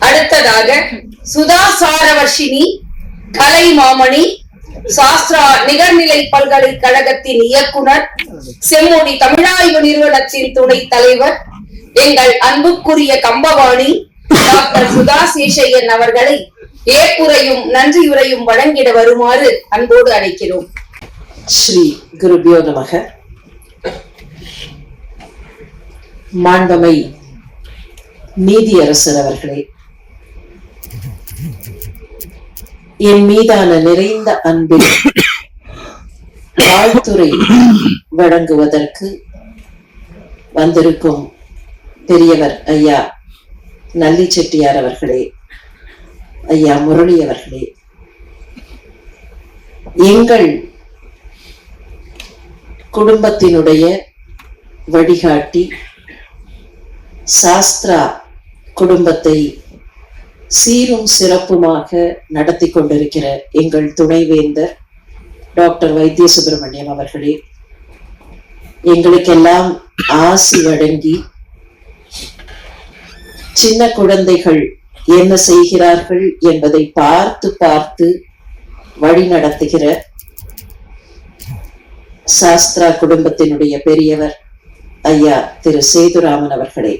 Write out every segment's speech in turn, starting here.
அடுத்ததாக சுதா சாரவர்ஷினி கலை மாமணி சாஸ்திரா நிகர்நிலை பல்கலைக்கழகத்தின் இயக்குனர் செம்மொழி தமிழாய்வு நிறுவனத்தின் துணை தலைவர் எங்கள் அன்புக்குரிய கம்பவாணி டாக்டர் சுதா சேஷையன் அவர்களை ஏற்புரையும் நன்றியுரையும் வழங்கிட வருமாறு அன்போடு அழைக்கிறோம். ஸ்ரீ குருபியோ நமக. மாண்பமை நீதியரசர் அவர்களே. என் மீதான நிறைந்த அன்பில் வாழ்த்துறை வழங்குவதற்கு வந்திருக்கும் பெரியவர் ஐயா நல்லி செட்டியார் அவர்களே ஐயா முரளி அவர்களே. எங்கள் குடும்பத்தினுடைய வழிகாட்டி சாஸ்திரா குடும்பத்தை சீரும் சிறப்புமாக நடத்தி கொண்டிருக்கிற எங்கள் துணைவேந்தர் டாக்டர் வைத்திய சுப்பிரமணியம் அவர்களே எங்களுக்கெல்லாம் ஆசி வழங்கி சின்ன குழந்தைகள் என்ன செய்கிறார்கள் என்பதை பார்த்து பார்த்து வழி நடத்துகிற சாஸ்திரா குடும்பத்தினுடைய பெரியவர் ஐயா திரு சேதுராமன் அவர்களே.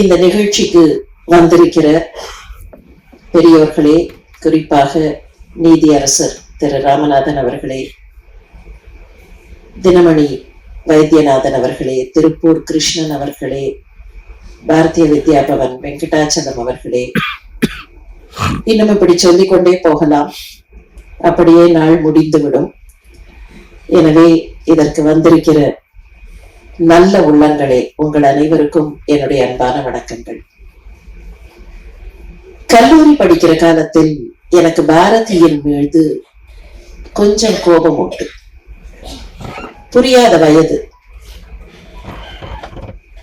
இந்த நிகழ்ச்சிக்கு வந்திருக்கிற பெரியவர்களே குறிப்பாக நீதியரசர் திரு. ராமநாதன் அவர்களே தினமணி வைத்தியநாதன் அவர்களே திருப்பூர் கிருஷ்ணன் அவர்களே பாரதிய வித்யா பவன் வெங்கடாச்சலம் அவர்களே. இன்னும் இப்படி சொல்லிக்கொண்டே போகலாம். அப்படியே நாள் முடிந்துவிடும். எனவே இதற்கு வந்திருக்கிற நல்ல உள்ளங்களே உங்கள் அனைவருக்கும் என்னுடைய அன்பான வணக்கங்கள். கல்லூரி படிக்கிற காலத்தில் எனக்கு பாரதியின் மீது கொஞ்சம் கோபம் உண்டு. புரியாத வயது.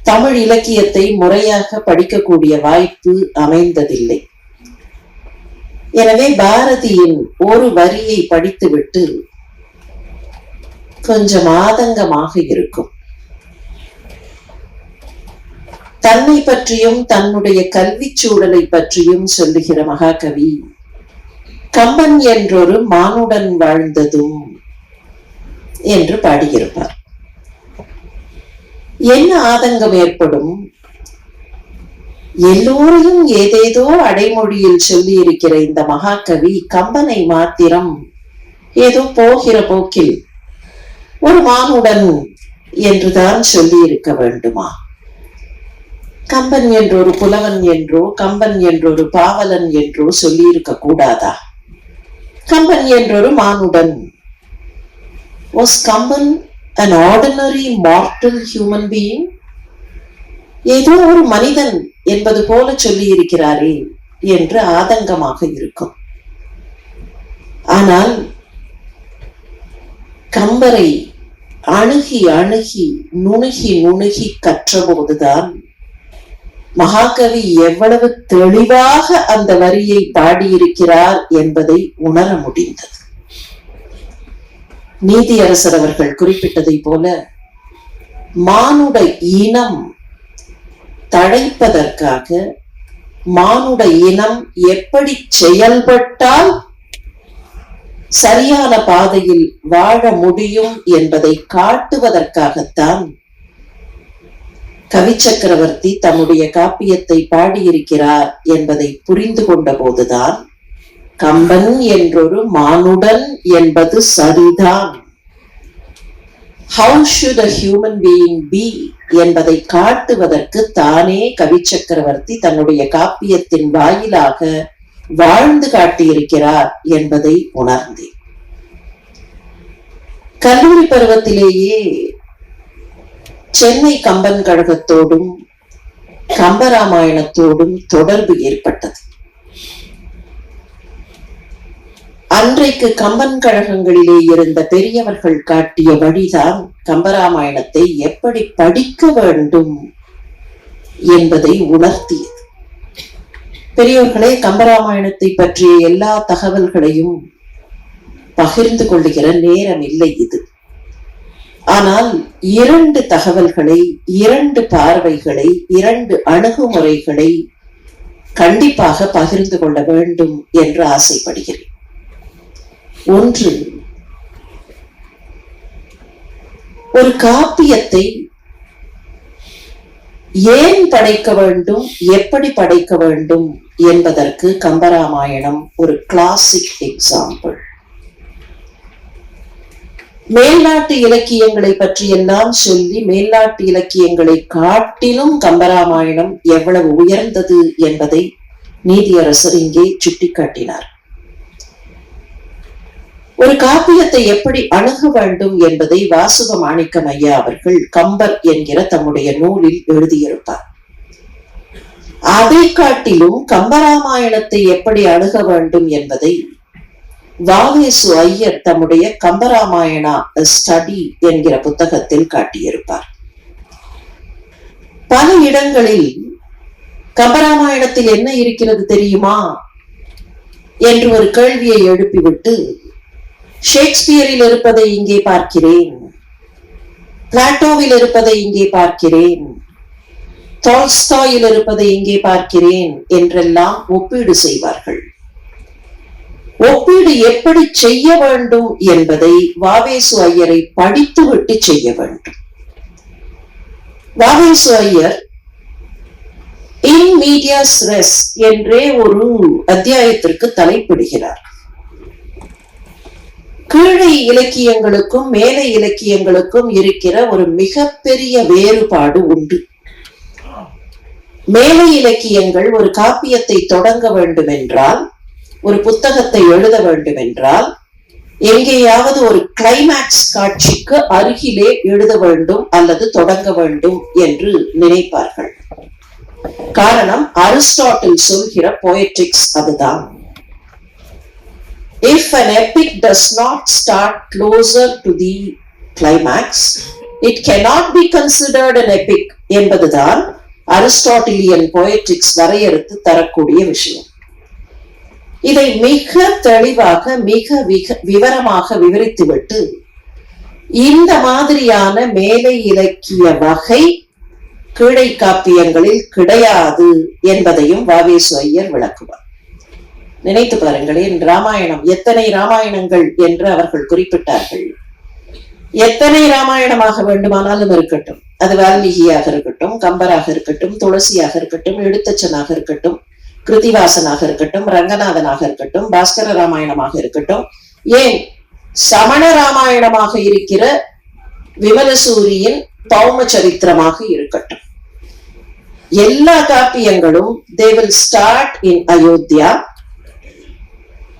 தமிழ் இலக்கியத்தை முறையாக படிக்கக்கூடிய வாய்ப்பு அமைந்ததில்லை. எனவே பாரதியின் ஒரு வரியை படித்துவிட்டு கொஞ்சம் ஆதங்கமாக இருக்கும். தன்னை பற்றியும் தன்னுடைய கல்வி சூழலை பற்றியும் சொல்லுகிற மகாகவி கம்பன் என்றொரு மானுடன் வாழ்ந்ததும் என்று பாடியிருப்பார். என்ன ஆதங்கம் ஏற்படும்? எல்லோரையும் ஏதேதோ அடைமொழியில் சொல்லி இருக்கிற இந்த மகாகவி கம்பனை மாத்திரம் ஏதோ போகிற போக்கில் ஒரு மானுடன் என்றுதான் சொல்லி இருக்க வேண்டுமா? கம்பன் என்றொரு புலவன் என்றோ கம்பன் என்றொரு பாவலன் என்றோ சொல்லியிருக்க கூடாதா? கம்பன் என்றொரு மானுடன். Was Kamban an ordinary mortal human being ஏதோ ஒரு மனிதன் என்பது போல சொல்லி இருக்கிறாரே என்று ஆதங்கமாக இருக்கும். ஆனால் கம்பரை அணுகி அணுகி நுணுகி நுணுகி கற்றபோதுதான் மகாகவி எவ்வளவு தெளிவாக அந்த வரியை பாடியிருக்கிறார் என்பதை உணர முடிந்தது. நீதியரசர் அவர்கள் குறிப்பிட்டதை போல மானுட இனம் தழைப்பதற்காக மானுட இனம் எப்படி செயல்பட்டால் சரியான பாதையில் வாழ முடியும் என்பதை காட்டுவதற்காகத்தான் கவிச்சக்கரவர்த்தி தம்முடைய காப்பியத்தை பாடியிருக்கிறார் என்பதை புரிந்து கொண்ட போதுதான் கம்பன் என்றொரு மானுடன் என்பது சரிதான். How should a human being be என்பதை காட்டுவதற்கு தானே கவி சக்கரவர்த்தி தன்னுடைய காப்பியத்தின் வாயிலாக வாழ்ந்து காட்டியிருக்கிறார் என்பதை உணர்ந்தேன். கல்லூரி பருவத்திலேயே சென்னை கம்பன் கழகத்தோடும் கம்பராமாயணத்தோடும் தொடர்பு ஏற்பட்டது. அன்றைக்கு கம்பன் கழகங்களிலே இருந்த பெரியவர்கள் காட்டிய வழிதான் கம்பராமாயணத்தை எப்படி படிக்க வேண்டும் என்பதை உணர்த்தியது. பெரியவர்களே கம்பராமாயணத்தை பற்றிய எல்லா தகவல்களையும் பகிர்ந்து கொள்ளுகிற நேரம் இல்லை இது. ஆனால் இரண்டு தகவல்களை இரண்டு பார்வைகளை இரண்டு அணுகுமுறைகளை கண்டிப்பாக பகிர்ந்து கொள்ள வேண்டும் என்று ஆசைப்படுகிறேன். ஒன்று ஒரு காப்பியத்தை ஏன் படைக்க வேண்டும் எப்படி படைக்க வேண்டும் என்பதற்கு கம்பராமாயணம் ஒரு கிளாசிக் எக்ஸாம்பிள் மேல்நாட்டு இலக்கியங்களை பற்றி எல்லாம் சொல்லி மேல்நாட்டு இலக்கியங்களை காட்டிலும் கம்பராமாயணம் எவ்வளவு உயர்ந்தது என்பதை நீதியரசர் இங்கே சுட்டிக்காட்டினார். ஒரு காப்பியத்தை எப்படி அணுக வேண்டும் என்பதை வாசுக மாணிக்கம் ஐயா அவர்கள் கம்பர் என்கிற தம்முடைய நூலில் எழுதியிருப்பார். அதை காட்டிலும் கம்பராமாயணத்தை எப்படி அணுக வேண்டும் என்பதை வாவேசு ஐயர் தம்முடைய கம்பராமாயணா ஸ்டடி என்கிற புத்தகத்தில் காட்டியிருப்பார். பல இடங்களில் கம்பராமாயணத்தில் என்ன இருக்கிறது தெரியுமா? என்று ஒரு கேள்வியை எழுப்பிவிட்டு ஷேக்ஸ்பியரில் இருப்பதை இங்கே பார்க்கிறேன். பிளாட்டோவில் இருப்பதை இங்கே பார்க்கிறேன். டால்ஸ்டாயில் இருப்பதை இங்கே பார்க்கிறேன் என்றெல்லாம் ஒப்பீடு செய்வார்கள். ஒப்பீடு எப்படி செய்ய வேண்டும் என்பதை வாவேசு ஐயரை படித்துவிட்டு செய்ய வேண்டும். வாவேசு ஐயர் இன் மீடியாஸ் ரெஸ் என்றே ஒரு அத்தியாயத்திற்கு தலைப்பிடுகிறார். கீழே இலக்கியங்களுக்கும் மேலை இலக்கியங்களுக்கும் இருக்கிற ஒரு மிகப்பெரிய வேறுபாடு உண்டு. மேலை இலக்கியங்கள் ஒரு காப்பியத்தை தொடங்க வேண்டும் என்றால் ஒரு புத்தகத்தை எழுத வேண்டும் என்றால் எங்கேயாவது ஒரு கிளைமேக்ஸ் காட்சிக்கு அருகிலே எழுத வேண்டும் அல்லது தொடங்க வேண்டும் என்று நினைப்பார்கள். காரணம் அரிஸ்டாட்டில் சொல்கிற போயட்ரிக்ஸ் அதுதான். If an epic does not start closer to the climax, it cannot be considered an epic என்பதுதான் அரிஸ்டாட்டிலியன் போயட்ரிக்ஸ் வரையறுத்து தரக்கூடிய விஷயம். இதை மிக தெளிவாக மிக விக- விவரமாக விவரித்துவிட்டு இந்த மாதிரியான மேலை இலக்கிய வகை கீழை காப்பியங்களில் கிடையாது என்பதையும் வாவேசு ஐயர் விளக்குவார். நினைத்து பாருங்களேன் ராமாயணம் எத்தனை ராமாயணங்கள் என்று அவர்கள் குறிப்பிட்டார்கள். எத்தனை ராமாயணமாக வேண்டுமானாலும் இருக்கட்டும். அது வால்மீகியாக இருக்கட்டும் கம்பராக இருக்கட்டும் துளசியாக இருக்கட்டும் எழுத்தச்சனாக இருக்கட்டும் கிருத்திவாசனாக இருக்கட்டும் ரங்கநாதனாக இருக்கட்டும் பாஸ்கர ராமாயணமாக இருக்கட்டும் ஏன் சமண ராமாயணமாக இருக்கிற விமலசூரியின் பௌம சரித்திரமாக இருக்கட்டும். எல்லா காப்பியங்களும் they will start in Ayodhya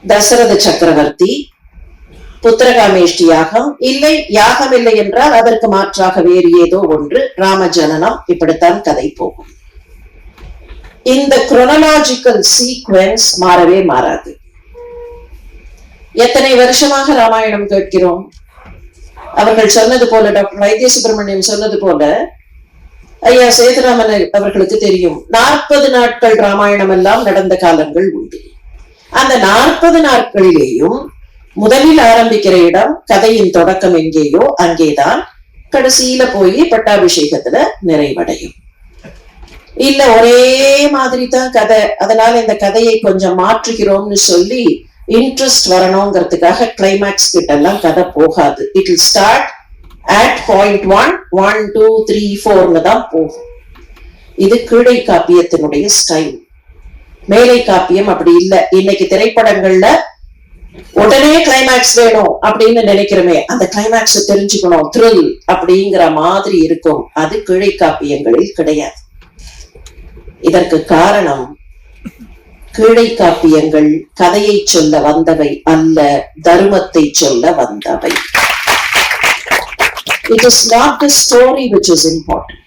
Dasharatha சக்கரவர்த்தி புத்திரகாமேஷ்டி யாகம் இல்லை யாகம் இல்லை என்றால் அதற்கு மாற்றாக வேறு ஏதோ ஒன்று ராம ஜனனம் இப்படித்தான் கதை போகும். இந்த குரோனலாஜிக்கல் சீக்வன்ஸ் மாறவே மாறாது. எத்தனை வருஷமாக ராமாயணம் கேட்கிறோம்? அவர்கள் சொன்னது போல டாக்டர் வைத்திய சுப்பிரமணியம் சொன்னது போல ஐயா சேதுராமன் அவர்களுக்கு தெரியும் நாற்பது நாட்கள் ராமாயணம் எல்லாம் நடந்த காலங்கள் உண்டு. அந்த நாற்பது நாட்களிலேயும் முதலில் ஆரம்பிக்கிற இடம் கதையின் தொடக்கம் எங்கேயோ அங்கேதான் கடைசியில போய் பட்டாபிஷேகத்துல நிறைவடையும். இல்ல ஒரே மாதிரி தான் கதை. அதனால இந்த கதையை கொஞ்சம் மாற்றுகிறோம்னு சொல்லி இன்ட்ரெஸ்ட் வரணுங்கிறதுக்காக கிளைமேக்ஸ் கிட்ட எல்லாம் கதை போகாது. It will start at point one one two three ஃபோர்னு தான் போகும். இது கீழே காப்பியத்தினுடைய ஸ்டைல் மேலை காப்பியம் அப்படி இல்ல. இன்னைக்கு திரைப்படங்கள்ல உடனே கிளைமேக்ஸ் வேணும் அப்படின்னு நினைக்கிறோமே. அந்த கிளைமேக்ஸ் தெரிஞ்சுக்கணும். த்ரில் அப்படிங்கிற மாதிரி இருக்கும். அது கிழை காப்பியங்களில் கிடையாது. இதற்கு காரணம் கீழை காப்பியங்கள் கதையை சொல்ல வந்தவை அல்ல தர்மத்தை சொல்ல வந்தவை. It is not the story which is important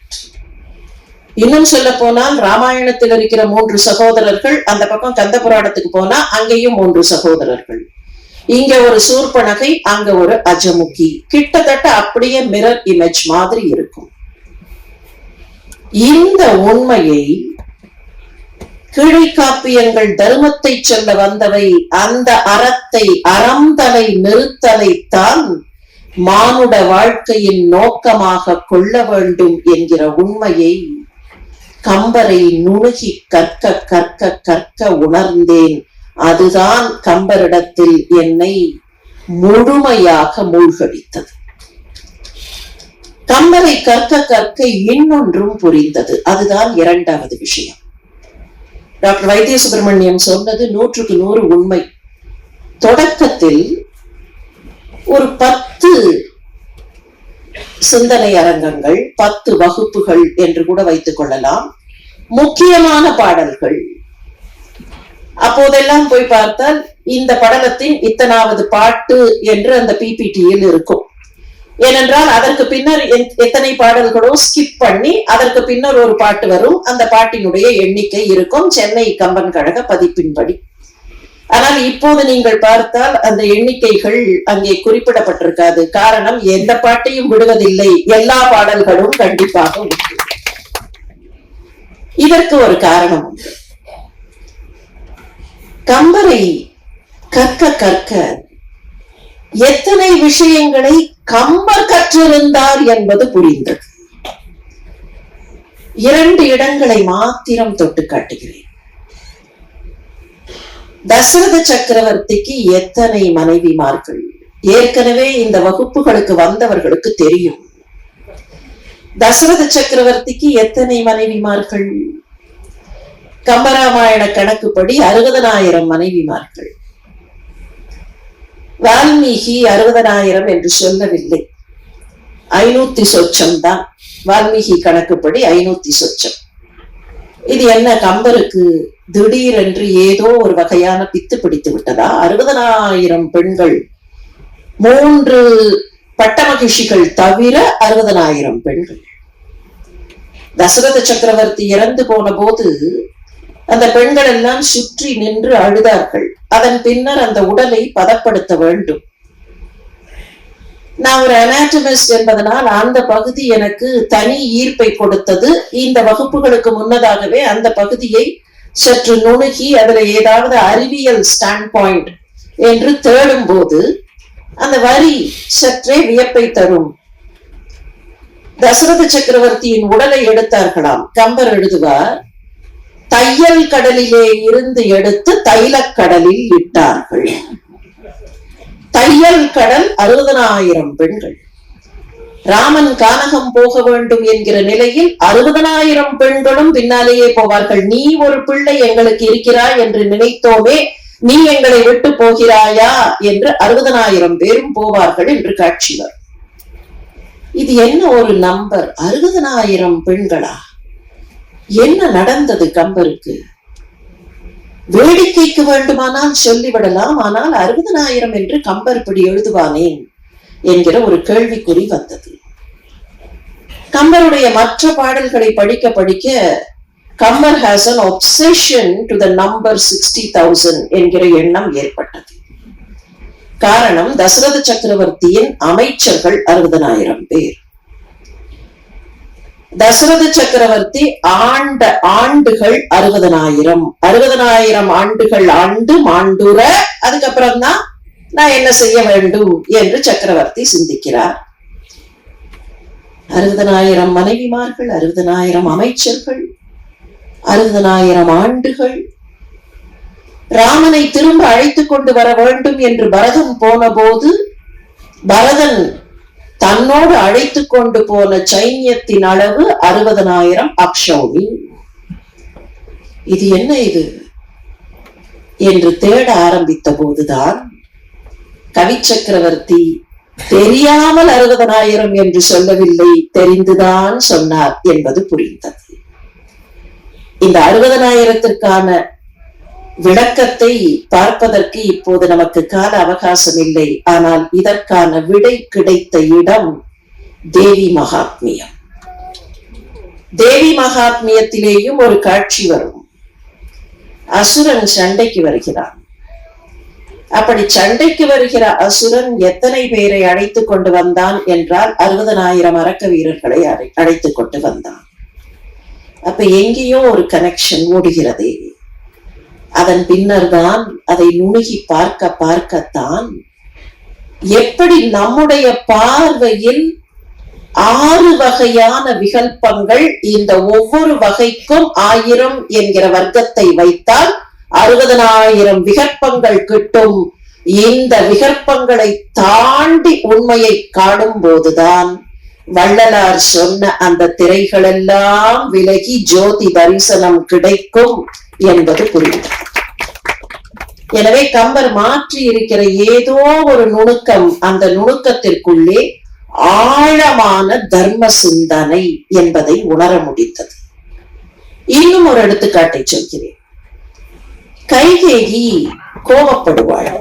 இன்னும் சொல்ல போனால் ராமாயணத்தில் இருக்கிற மூன்று சகோதரர்கள் அந்த பக்கம் கந்த புராணத்துக்கு போனா அங்கேயும் மூன்று சகோதரர்கள். இங்க ஒரு சூர்பனகை அங்க ஒரு அஜமுகி. கிட்டத்தட்ட அப்படியே மிரர் இமேஜ் மாதிரி இருக்கும். இந்த உண்மையை கீழை காப்பியங்கள் தர்மத்தை சொல்ல வந்தவை அந்த அறத்தை அறந்தலை நிறுத்தலைத்தான் மானுட வாழ்க்கையின் நோக்கமாக கொள்ள வேண்டும் என்கிற உண்மையை கம்பரை நுணுகி கற்க கற்க கற்க உணர்ந்தேன். அதுதான் கம்பரிடத்தில் என்னை முழுமையாக மூழ்கடித்தது. கம்பரை கற்க கற்க இன்னொன்றும் புரிந்தது. அதுதான் இரண்டாவது விஷயம். டாக்டர் வைத்திய சுப்பிரமணியம் சொன்னது நூற்றுக்கு நூறு உண்மை. தொடக்கத்தில் ஒரு பத்து சிந்தனை அரங்கங்கள் பத்து வகுப்புகள் என்று கூட வைத்துக் கொள்ளலாம். முக்கியமான பாடல்கள். அப்போதெல்லாம் போய் பார்த்தால் இந்த படலத்தின் இத்தனாவது பாட்டு என்று அந்த பிபிடியில் இருக்கும். ஏனென்றால் அதற்கு பின்னர் எத்- எத்தனை பாடல்களோ ஸ்கிப் பண்ணி அதற்கு பின்னர் ஒரு பாட்டு வரும். அந்த பாட்டினுடைய எண்ணிக்கை இருக்கும். சென்னை கம்பன் கழக பதிப்பின்படி. ஆனால் இப்போது நீங்கள் பார்த்தால் அந்த எண்ணிக்கைகள் அங்கே குறிப்பிடப்பட்டிருக்காது. காரணம் எந்த பாட்டையும் விடுவதில்லை. எல்லா பாடல்களும் கண்டிப்பாக உண்டு. இதற்கு ஒரு காரணம். உண்டு கம்பரை கற்க கற்க எத்தனை விஷயங்களை கம்பர் கற்றிருந்தார் என்பது புரிந்தது. இரண்டு இடங்களை மாத்திரம் தொட்டு காட்டுகிறேன். தசரத சக்கரவர்த்திக்கு எத்தனை மனைவிமார்கள்? ஏற்கனவே இந்த வகுப்புகளுக்கு வந்தவர்களுக்கு தெரியும். தசரத சக்கரவர்த்திக்கு எத்தனை மனைவிமார்கள்? கம்பராமாயண கணக்குப்படி அறுபதனாயிரம் மனைவிமார்கள். வால்மீகி அறுபதனாயிரம் என்று சொல்லவில்லை. ஐநூத்தி சொச்சம் தான். வால்மீகி கணக்குப்படி ஐநூத்தி சொச்சம். இது என்ன கம்பருக்கு திடீரென்று ஏதோ ஒரு வகையான பித்து பிடித்து விட்டதா? அறுபதனாயிரம் பெண்கள். மூன்று பட்டமகிஷிகள் தவிர அறுபதனாயிரம் பெண்கள். தசரத சக்கரவர்த்தி இறந்து போன போது அந்த பெண்கள் எல்லாம் சுற்றி நின்று அழுதார்கள். அதன் பின்னர் அந்த உடலை பதப்படுத்த வேண்டும். நான் ஒரு அனாட்டமிஸ்ட் என்பதனால் அந்த பகுதி எனக்கு தனி ஈர்ப்பை கொடுத்தது. இந்த வகுப்புகளுக்கு முன்னதாகவே அந்த பகுதியை சற்று நுணுகி அதுல ஏதாவது அறிவியல் ஸ்டாண்ட் பாயிண்ட் என்று தேடும் போது அந்த வரி சற்றே வியப்பை தரும். தசரத சக்கரவர்த்தியின் உடலை எடுத்தார்களாம். கம்பர் எழுதுவார் தையல் கடலிலே இருந்து எடுத்து தைலக் கடலில் இட்டார்கள். தையல் கடல் அறுபதனாயிரம் பெண்கள். ராமன் கானகம் போக வேண்டும் என்கிற நிலையில் அறுபதனாயிரம் பெண்களும் பின்னாலேயே போவார்கள். நீ ஒரு பிள்ளை எங்களுக்கு இருக்கிறாய் என்று நினைத்தோமே நீ எங்களை விட்டு போகிறாயா என்று அறுபதனாயிரம் பேரும் போவார்கள் என்று காட்சி வரும் இது என்ன ஒரு நம்பர்? அறுபதனாயிரம் பெண்களா? என்ன நடந்தது கம்பருக்கு? வேடிக்கைக்கு வேண்டுமானால் சொல்லிவிடலாம் ஆனால் அறுபதனாயிரம் என்று கம்பர் இப்படி எழுதுவானேன் என்கிற ஒரு கேள்விக்குறி வந்தது. கம்பருடைய மற்ற பாடல்களை படிக்க படிக்க Kambar has an obsession to the number sixty thousand என்கிற எண்ணம் ஏற்பட்டது. காரணம் தசரத சக்கரவர்த்தியின் அமைச்சர்கள் அறுபதனாயிரம் பேர். தசரத சக்கரவர்த்தி ஆண்ட ஆண்டுகள் அறுபதனாயிரம். அறுபதனாயிரம் ஆண்டுகள் ஆண்டு மாண்டுற அதுக்கப்புறம் தான் நான் என்ன செய்ய வேண்டும் என்று சக்கரவர்த்தி சிந்திக்கிறார். அறுபதனாயிரம் மனைவிமார்கள் அறுபதனாயிரம் அமைச்சர்கள் அறுபதனாயிரம் ஆண்டுகள். ராமனை திரும்ப அழைத்துக் கொண்டு வர வேண்டும் என்று பரதன் போன போது பரதன் தன்னோடு அழைத்துக் கொண்டு போன சைன்யத்தின் அளவு அறுபதனாயிரம் அக்ஷௌனி இது என்ன இது? என்று தேட ஆரம்பித்த போதுதான் கவி சக்கரவர்த்தி தெரியாமல் அறுபதனாயிரம் என்று சொல்லவில்லை தெரிந்துதான் சொன்னார் என்பது புரிந்தது. இந்த அறுபதனாயிரத்திற்கான விளக்கத்தை பார்ப்பதற்கு இப்போது நமக்கு கால அவகாசம் இல்லை. ஆனால் இதற்கான விடை கிடைத்த இடம் தேவி மகாத்மியம். தேவி மகாத்மியத்திலேயும் ஒரு காட்சி வரும். அசுரன் சண்டைக்கு வருகிறான். அப்படி சண்டைக்கு வருகிற அசுரன் எத்தனை பேரை அழைத்துக் கொண்டு வந்தான் என்றால் அறுபதனாயிரம் அரக்க வீரர்களை அழைத்து அழைத்துக் கொண்டு வந்தான். அப்ப எங்கேயோ ஒரு கனெக்ஷன் மூடுகிறதே அதன் பின்னர்தான் அதை நுணுகி பார்க்க பார்க்கத்தான். எப்படி நம்முடைய பார்வையில் ஆறு வகையான விகல்பங்கள் இந்த ஒவ்வொரு வகைக்கும் ஆயிரம் என்கிற வர்க்கத்தை வைத்தால் அறுபதனாயிரம் விகற்பங்கள் கிட்டும். இந்த விகற்பங்களை தாண்டி உண்மையை காணும் போதுதான் வள்ளலார் சொன்ன அந்த திரைகளெல்லாம் விலகி ஜோதி தரிசனம் கிடைக்கும். என்பது புரியும் எனவே கம்பர் மாற்றி இருக்கிற ஏதோ ஒரு நுணுக்கம் அந்த நுணுக்கத்திற்குள்ளே ஆழமான தர்ம சிந்தனை என்பதை உணர முடித்தது இன்னும் ஒரு எடுத்துக்காட்டை சொல்கிறேன். கைகேகி கோபப்படுவாள்.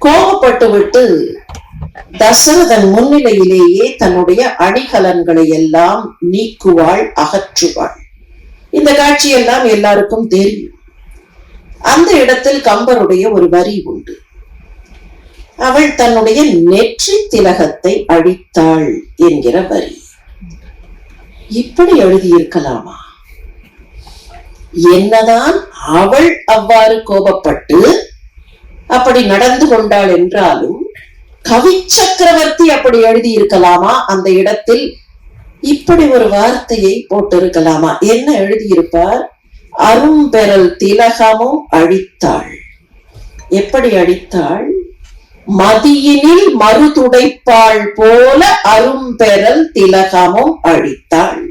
கோபப்பட்டு விட்டு தசரதன் முன்னிலையிலேயே தன்னுடைய அணிகலன்களை எல்லாம் நீக்குவாள் அகற்றுவாள். இந்த காட்சியெல்லாம் எல்லாருக்கும் தெரியும். அந்த இடத்தில் கம்பருடைய ஒரு வரி உண்டு. அவள் தன்னுடைய நெற்றி திலகத்தை அழித்தாள் என்கிற வரி. இப்படி எழுதியிருக்கலாமா? என்னதான் அவள் அவ்வாறு கோபப்பட்டு அப்படி நடந்து கொண்டாள் என்றாலும் கவி சக்கரவர்த்தி அப்படி எழுதியிருக்கலாமா? அந்த இடத்தில் இப்படி ஒரு வார்த்தையை போட்டிருக்கலாமா? என்ன எழுதியிருப்பார்? அரும்பெறல் திலகமும் அழித்தாள். எப்படி அழித்தாள்? மதியினில் மறுதுடைப்பாள் போல அரும்பெறல் திலகமும் அழித்தாள்.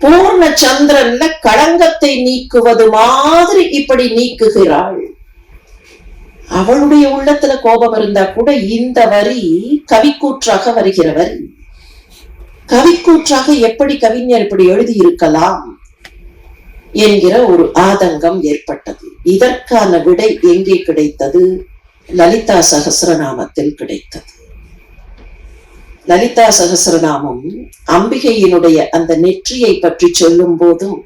பூர்ண சந்திரன்ல களங்கத்தை நீக்குவது மாதிரி இப்படி நீக்குகிறாள். அவளுடைய உள்ளத்துல கோபம் இருந்தா கூட இந்த வரி கவிக்கூற்றாக வருகிற வரி கவிக்கூற்றாக எப்படி கவிஞர் இப்படி எழுதியிருக்கலாம் என்கிற ஒரு ஆதங்கம் ஏற்பட்டது. இதற்கான விடை எங்கே கிடைத்தது? லலிதா சகசிரநாமத்தில் கிடைத்தது. லலிதா சகசிரநாமம் அம்பிகையினுடைய அந்த நெற்றியை பற்றி சொல்லும் போதும்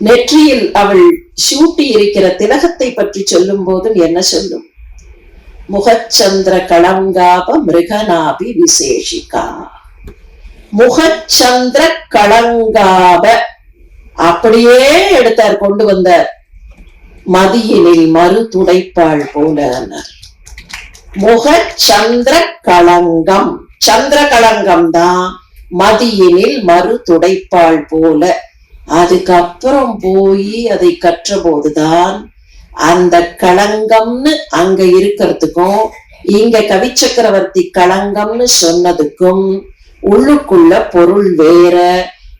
நெற்றியில் அவள் சூட்டி இருக்கிற திலகத்தை பற்றி சொல்லும் போதும் என்ன சொல்லும்? முகச்சந்திர களங்காப மிருகநாபி விசேஷிகா. முகச்சந்திர களங்காப அப்படியே எடுத்தார் கொண்டு வந்தார். மதியினில் மறு துடைப்பாள் போல முகச்சந்திர களங்கம் சந்திர களங்கம் தான் மதியினில் மறு துடைப்பாள் போல. அதுக்கப்புறம் போய் அதை கற்ற போதுதான் அந்த களங்கம்னு அங்க இருக்கிறதுக்கும் இங்க கவிச்சக்கரவர்த்தி களங்கம்னு சொன்னதுக்கும் உள்ளுக்குள்ள பொருள் வேற.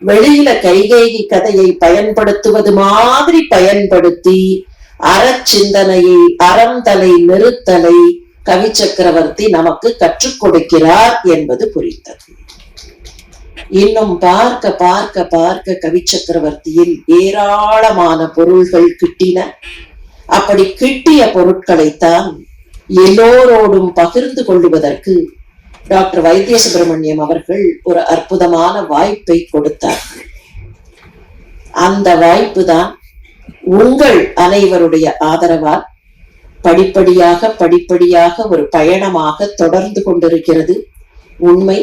வெளியில கைகேகி கதையை பயன்படுத்துவது மாதிரி பயன்படுத்தி அறச்சிந்தனையை அறந்தலை நிறுத்தலை கவி சக்கரவர்த்தி நமக்கு கற்றுக் கொடுக்கிறார் என்பது புரிந்தது. இன்னும் பார்க்க பார்க்க பார்க்க கவி சக்கரவர்த்தியில் ஏராளமான பொருள்கள் கிட்டின. அப்படி கிட்டிய பொருட்களைத்தான் எல்லோரோடும் பகிர்ந்து கொள்ளுவதற்கு டாக்டர் வைத்திய சுப்பிரமணியம் அவர்கள் ஒரு அற்புதமான வாய்ப்பை கொடுத்தார்கள் அந்த வாய்ப்பு தான் உங்கள் அனைவருடைய ஆதரவால் படிப்படியாக படிப்படியாக ஒரு பயணமாக தொடர்ந்து கொண்டிருக்கிறது. உண்மை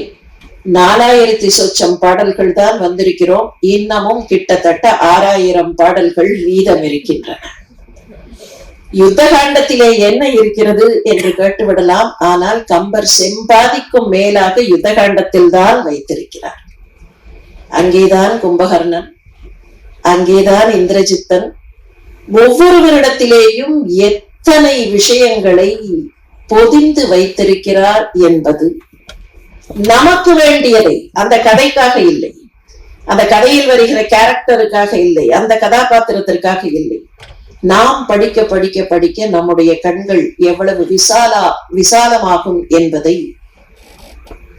நாலாயிரத்தி சொச்சம் பாடல்கள் தான் வந்திருக்கிறோம். இன்னமும் கிட்டத்தட்ட ஆறாயிரம் பாடல்கள் மீதம் இருக்கின்றன. யுத்த காண்டத்திலே என்ன இருக்கிறது என்று கேட்டுவிடலாம். ஆனால் கம்பர் செம்பாதிக்கும் மேலாக யுத்த காண்டத்தில் தான் வைத்திருக்கிறார். அங்கேதான் கும்பகர்ணன் அங்கேதான் இந்திரஜித்தன் ஒவ்வொருவரிடத்திலேயும் எத்தனை விஷயங்களை பொதிந்து வைத்திருக்கிறார் என்பது நமக்கு வேண்டியதை. அந்த கதைக்காக இல்லை. அந்த கதையில் வருகிற கேரக்டருக்காக இல்லை. அந்த கதாபாத்திரத்திற்காக இல்லை. நாம் படிக்க படிக்க படிக்க நம்முடைய கண்கள் எவ்வளவு விசாலா விசாலமாகும் என்பதை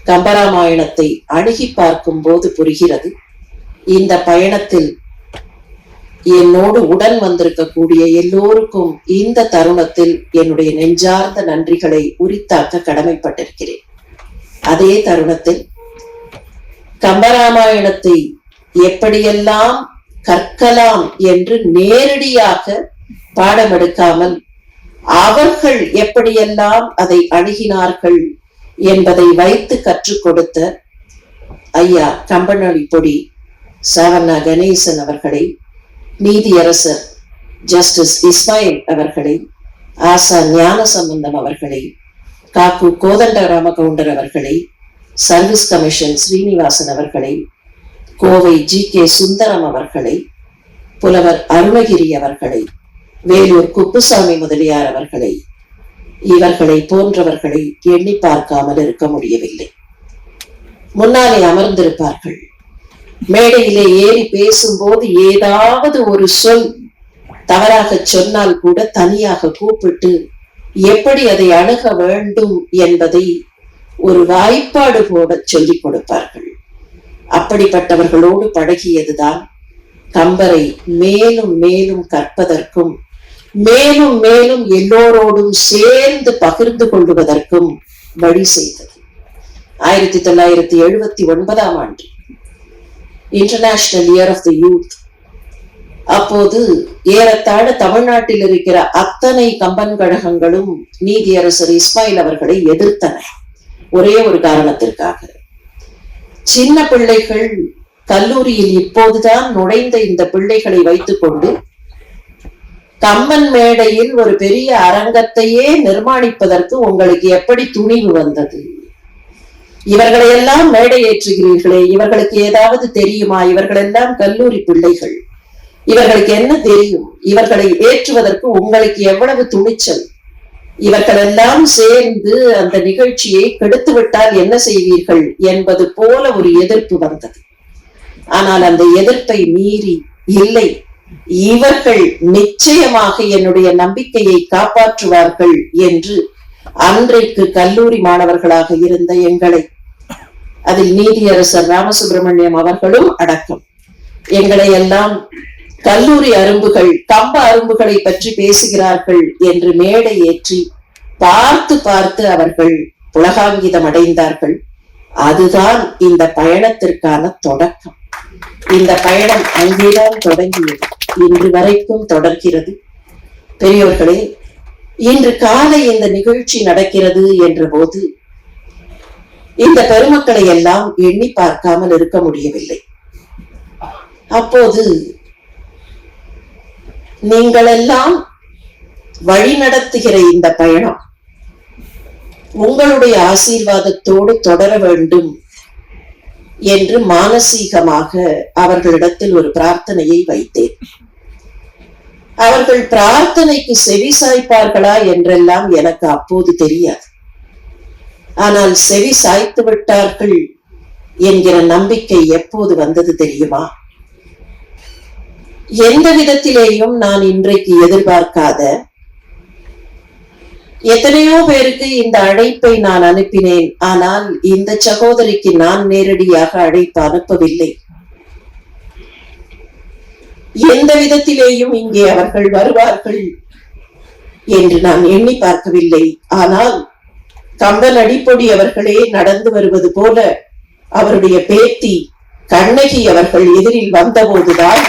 கம்பராமாயணத்தை அணுகி பார்க்கும் போது புரிகிறது. இந்த பயணத்தில் என்னோடு உடன் வந்திருக்கக்கூடிய எல்லோருக்கும் இந்த தருணத்தில் என்னுடைய நெஞ்சார்ந்த நன்றிகளை உரித்தாக்க கடமைப்பட்டிருக்கிறேன். அதே தருணத்தில் கம்பராமாயணத்தை எப்படியெல்லாம் கற்கலாம் என்று நேரடியாக பாடம் எடுக்காமல் அவர்கள் எப்படியெல்லாம் அதை அணுகினார்கள் என்பதை வைத்து கற்றுக் கொடுத்த ஐயா கம்பனொழி பொடி சாவண்ணா கணேசன் அவர்களை நீதியரசர் ஜஸ்டிஸ் இஸ்மாயில் அவர்களை ஆசா ஞான சம்பந்தம் அவர்களை காக்கு கோதண்டராம கவுண்டர் அவர்களை சர்வீஸ் கமிஷன் ஸ்ரீனிவாசன் அவர்களை கோவை ஜி. கே. சுந்தரம் அவர்களை புலவர் அருணகிரி அவர்களை வேலூர் குப்புசாமி முதலியார் அவர்களை இவர்களை போன்றவர்களை எண்ணி பார்க்காமல் இருக்க முடியவில்லை. முன்னாலே அமர்ந்திருப்பார்கள். மேடையிலே ஏறி பேசும்போது ஏதாவது ஒரு சொல் தவறாக சொன்னால் கூட தனியாக கூப்பிட்டு எப்படி அதை அணுக வேண்டும்? என்பதை ஒரு வாய்ப்பாடு போட சொல்லிக் கொடுப்பார்கள். அப்படிப்பட்டவர்களோடு பழகியதுதான் கம்பரை மேலும் மேலும் கற்பதற்கும் மேலும் மேலும் எல்லோரோடும் சேர்ந்து பகிர்ந்து கொள்வதற்கும் வழி செய்தது. ஆயிரத்தி தொள்ளாயிரத்தி எழுபத்தி ஒன்பதாம் ஆண்டு international year of the youth அப்போது ஏறத்தாழ தமிழ்நாட்டில் இருக்கிற அத்தனை கம்பன் கழகங்களும் நீதியரசர் இஸ்மாயில் அவர்களை எதிர்த்தன ஒரே ஒரு காரணத்திற்காக. சின்ன பிள்ளைகள் கல்லூரியில் இப்போதுதான் நுழைந்த இந்த பிள்ளைகளை வைத்துக்கொண்டு கம்மன் மேடையில் ஒரு பெரிய அரங்கத்தையே நிர்மாணிப்பதற்கு உங்களுக்கு எப்படி துணிவு வந்தது? இவர்களை எல்லாம் மேடை ஏற்றுகிறீர்களே இவர்களுக்கு ஏதாவது தெரியுமா? இவர்களெல்லாம் கல்லூரி பிள்ளைகள். இவர்களுக்கு என்ன தெரியும்? இவர்களை ஏற்றுவதற்கு உங்களுக்கு எவ்வளவு துணிச்சல்? இவர்கள் எல்லாம் சேர்ந்து அந்த நிகழ்ச்சியை கெடுத்து விட்டால் என்ன செய்வீர்கள் என்பது போல ஒரு எதிர்ப்பு வந்தது. ஆனால் அந்த எதிர்ப்பை மீறி இல்லை இவர்கள் நிச்சயமாக என்னுடைய நம்பிக்கையை காப்பாற்றுவார்கள் என்று அன்றைக்கு கல்லூரி மாணவர்களாக இருந்த எங்களை அதில் நீதியரசர் ராமசுப்பிரமணியம் அவர்களும் அடக்கம். எங்களை எல்லாம் கல்லூரி அரும்புகள் கம்ப அரும்புகளை பற்றி பேசுகிறார்கள் என்று மேடை ஏற்றி பார்த்து பார்த்து அவர்கள் புலகாங்கிதம் அடைந்தார்கள். அதுதான் இந்த பயணத்திற்கான தொடக்கம். இந்த பயணம் அங்கேதான் தொடங்கியது. இன்று வரைக்கும் தொடர்கிறது. பெரியோர்களே இன்று காலை இந்த நிகழ்ச்சி நடக்கிறது என்ற போது இந்த பெருமக்களை எல்லாம் எண்ணி பார்க்காமல் இருக்க முடியவில்லை. அப்போது நீங்கள் எல்லாம் வழி நடத்துகிற இந்த பயணம் உங்களுடைய ஆசீர்வாதத்தோடு தொடர வேண்டும் என்று மானசீகமாக அவர்களிடத்தில் ஒரு பிரார்த்தனையை வைத்தேன். அவர்கள் பிரார்த்தனைக்கு செவி சாய்ப்பார்களா என்றெல்லாம் எனக்கு அப்போது தெரியாது. ஆனால் செவி சாய்த்து விட்டார்கள் என்கிற நம்பிக்கை எப்போது வந்தது தெரியுமா? எந்த விதத்திலேயும் நான் இன்றைக்கு எதிர்பார்க்காத எத்தனையோ பேருக்கு இந்த அழைப்பை நான் அனுப்பினேன். ஆனால் இந்த சகோதரிக்கு நான் நேரடியாக அழைப்பு அனுப்பவில்லை. எந்த விதத்திலேயும் இங்கே அவர்கள் வருவார்கள் என்று நான் எண்ணி பார்க்கவில்லை. ஆனால் கம்பன் அடிப்பொடி அவர்களே நடந்து வருவது போல அவருடைய பேத்தி கண்ணகி அவர்கள் எதிரில் வந்தபோதுதான்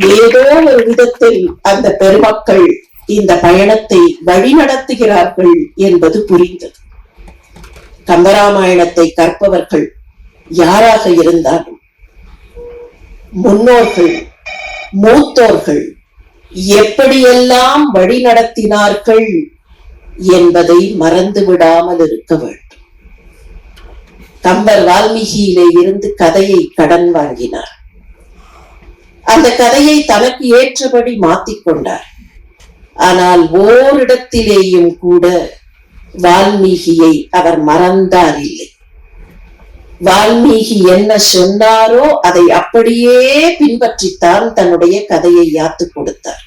ஏதோ ஒரு விதத்தில் அந்த பெருமக்கள் இந்த பயணத்தை வழிநடத்துகிறார்கள் என்பது புரிந்தது. கம்பராமாயணத்தை கற்பவர்கள் யாராக இருந்தாலும் முன்னோர்கள் மூத்தோர்கள் எப்படியெல்லாம் வழி நடத்தினார்கள் என்பதை மறந்து விடாமல் இருக்க வேண்டும். கம்பர் வால்மீகியிலே இருந்து கதையை கடன் வாங்கினார். அந்த கதையை தனக்கு ஏற்றபடி மாத்திக்கொண்டார் ஆனால் ஓரிடத்திலேயும் கூட வால்மீகியை அவர் மறந்தார் இல்லை. வால்மீகி என்ன சொன்னாரோ அதை அப்படியே பின்பற்றித்தான் தன்னுடைய கதையை யாத்து கொடுத்தார்.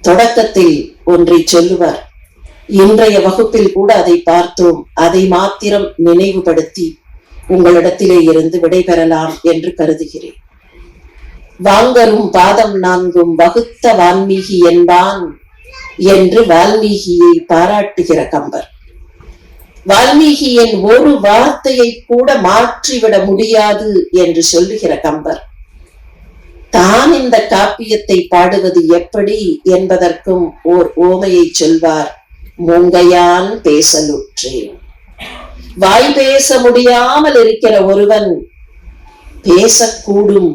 தொடக்கத்தில் ஒன்றை சொல்லுவார் இன்றைய வகுப்பில் கூட அதை பார்த்தோம். அதை மாத்திரம் நினைவுபடுத்தி உங்களிடத்திலே இருந்து விடைபெறலாம் என்று கருதுகிறேன். வாங்கரும் பாதம் நான்கும் வகுத்த வால்மீகி என்பான் என்று வால்மீகியை பாராட்டுகிற கம்பர். வால்மீகியின் ஒரு வார்த்தையை கூட மாற்றிவிட முடியாது என்று சொல்லுகிற கம்பர். தான் இந்த காப்பியத்தை பாடுவது எப்படி என்பதற்கும் ஓர் ஓமையை சொல்வார். மூங்கையான் பேசலுற்றேன் வாய் பேச முடியாமல் இருக்கிற ஒருவன் பேசக்கூடும்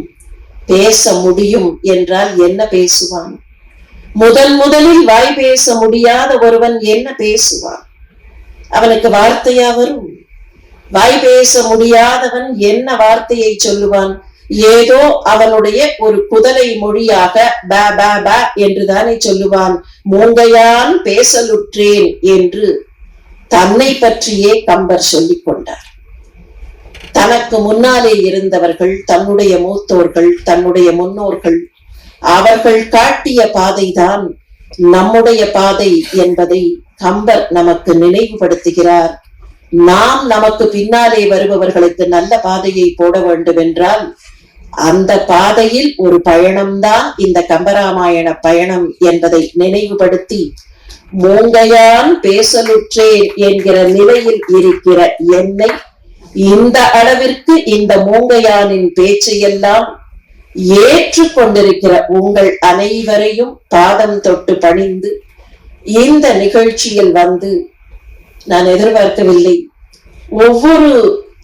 பேச முடியும் என்றால் என்ன பேசுவான்? முதன் முதலில் வாய் பேச முடியாத ஒருவன் என்ன பேசுவான்? அவனுக்கு வார்த்தையா வரும்? வாய் பேச முடியாதவன் என்ன வார்த்தையை சொல்லுவான்? ஏதோ அவனுடைய ஒரு குதலை மொழியாக ப ப ப என்றுதானே சொல்லுவான். மூங்கையான் பேசலுற்றேன் என்று தன்னை பற்றியே கம்பர் சொல்லிக் கொண்டார் தனக்கு முன்னாலே இருந்தவர்கள் தன்னுடைய மூத்தோர்கள் தன்னுடைய முன்னோர்கள் அவர்கள் காட்டிய பாதைதான் நம்முடைய பாதை என்பதை கம்பர் நமக்கு நினைவுபடுத்துகிறார். நாம் நமக்கு பின்னாலே வருபவர்களுக்கு நல்ல பாதையை போட வேண்டும் என்றால் அந்த பாதையில் ஒரு பயணம்தான் இந்த கம்பராமாயண பயணம் என்பதை நினைவுபடுத்தி மூங்கையான் பேசலுற்றேன் என்கிற நிலையில் இருக்கிற என்னை இந்த அளவிற்கு இந்த மூங்கையானின் பேச்சையெல்லாம் ஏற்றுக்கொண்டிருக்கிற உங்கள் அனைவரையும் பாதம் தொட்டு பணிந்து இந்த நிகழ்ச்சியில் வந்து நான் எதிர்பார்க்கவில்லை. ஒவ்வொரு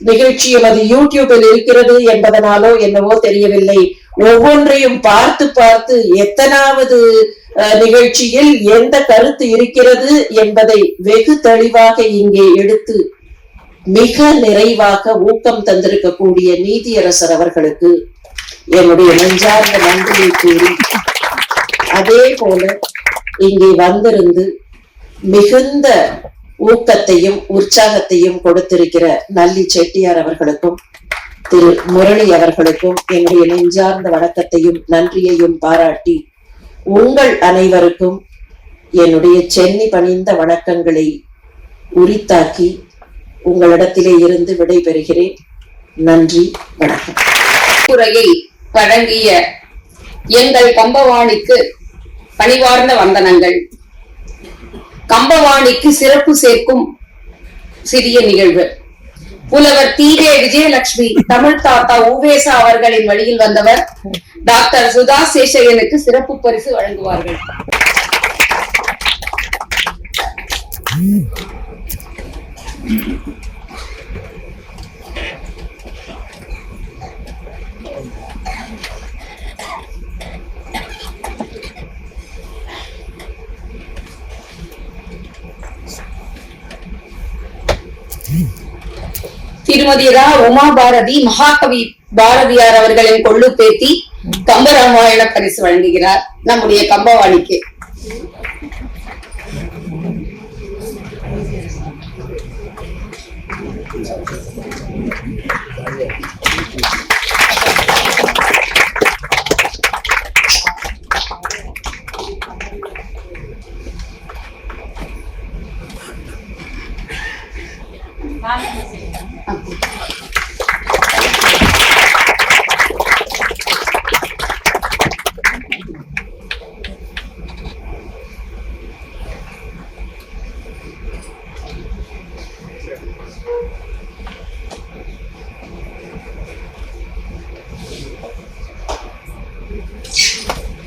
நிகழ்ச்சியும் அது யூடியூபில் இருக்கிறது என்பதனாலோ என்னவோ தெரியவில்லை. ஒவ்வொன்றையும் பார்த்து பார்த்து எத்தனாவது நிகழ்ச்சியில் எந்த கருத்து இருக்கிறது என்பதை வெகு தெளிவாக இங்கே எடுத்து மிக நிறைவாக ஊக்கம் தந்திருக்கக்கூடிய நீதியரசர் அவர்களுக்கு என்னுடைய நெஞ்சார்ந்த நன்றியை கூறி அதே போல இங்கே வந்திருந்து மிகுந்த ஊக்கத்தையும் உற்சாகத்தையும் கொடுத்திருக்கிற நல்லி செட்டியார் அவர்களுக்கும் திரு முரளி அவர்களுக்கும் என்னுடைய நெஞ்சார்ந்த வணக்கத்தையும் நன்றியையும் பாராட்டி உங்கள் அனைவருக்கும் என்னுடைய சென்னி பணிந்த வணக்கங்களை உரித்தாக்கி உங்களிடத்திலே இருந்து விடைபெறுகிறேன். நன்றி வணக்கம். உரையை வழங்கிய எங்கள் கம்பவாணிக்கு பணிவார்ந்த வந்தனங்கள். கம்பவாணிக்கு சிறப்பு சேர்க்கும் சிறிய நிகழ்வு. புலவர் தீரே விஜயலட்சுமி தமிழ் தாத்தா உவேசா அவர்களின் வழியில் வந்தவர். டாக்டர் சுதா சேஷையனுக்கு சிறப்பு பரிசு வழங்குவார்கள். திருமதி ரா உமா பாரதி மகாகவி பாரதியார் அவர்களின் கொள்ளு பேத்தி கம்பராமாயண பரிசு வழங்குகிறார். நம்முடைய கம்பவாணிக்கு.